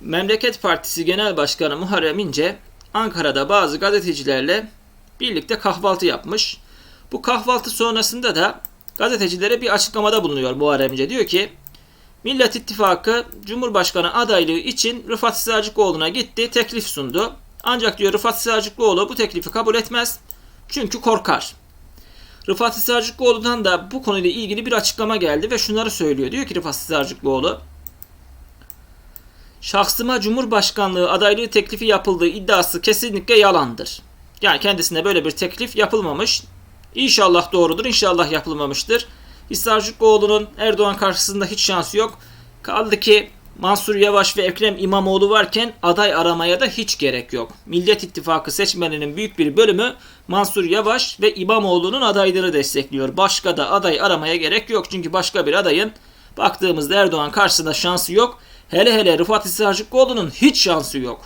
Memleket Partisi Genel Başkanı Muharrem İnce Ankara'da bazı gazetecilerle birlikte kahvaltı yapmış. Bu kahvaltı sonrasında da gazetecilere bir açıklamada bulunuyor Muharrem İnce. Diyor ki Millet İttifakı Cumhurbaşkanı adaylığı için Rıfat Sığacıklıoğlu'na gitti, teklif sundu. Ancak diyor Rıfat Sığacıklıoğlu bu teklifi kabul etmez. Çünkü korkar. Rıfat Sığacıklıoğlu'dan da bu konuyla ilgili bir açıklama geldi ve şunları söylüyor. Diyor ki Rıfat Sığacıklıoğlu Şahsıma Cumhurbaşkanlığı adaylığı teklifi yapıldığı iddiası kesinlikle yalandır. Yani kendisine böyle bir teklif yapılmamış. İnşallah doğrudur, inşallah yapılmamıştır. Hisarcıkoğlu'nun Erdoğan karşısında hiç şansı yok. Kaldı ki Mansur Yavaş ve Ekrem İmamoğlu varken aday aramaya da hiç gerek yok. Millet İttifakı seçmeninin büyük bir bölümü Mansur Yavaş ve İmamoğlu'nun adaylığını destekliyor. Başka da aday aramaya gerek yok. Çünkü başka bir adayın baktığımızda Erdoğan karşısında şansı yok. Hele hele Rıfat Hisarcıkoğlu'nun hiç şansı yok.